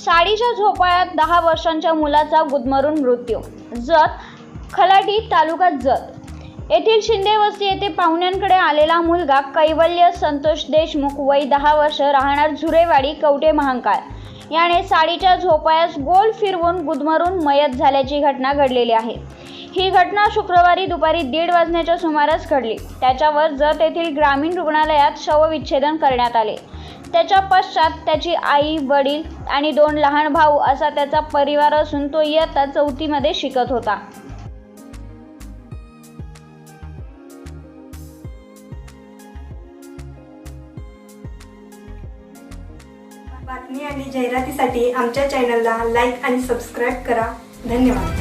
साडीच्या झोपाळ्यात दहा वर्षांच्या मुलाचा गुदमरून मृत्यू. जत खलाटी तालुका जत. येथील शिंदे वस्ती येथे पाहुण्यांकडे आलेला मुलगा कैवल्य संतोष देशमुख वय दहा वर्ष राहणार झुरेवाडी कवटे महांकाळ. याने साडीच्या झोपाळ्यास गोल फिरवून गुदमरून मयत झाल्याची घटना घडलेली आहे. ही घटना शुक्रवारी दुपारी दीड वाजण्याच्या सुमारास घडली. त्याच्यावर जत येथील ग्रामीण रुग्णालयात शवविच्छेदन करण्यात आले. त्याच्या पश्चात त्याची आई वडील आणि दोन लहान भाऊ असा त्याचा परिवार असून तो इयत्ता चौथीमध्ये शिकत होता. बातमी आणि जाहिरातीसाठी आमच्या चॅनलला लाईक आणि सबस्क्राईब करा. धन्यवाद.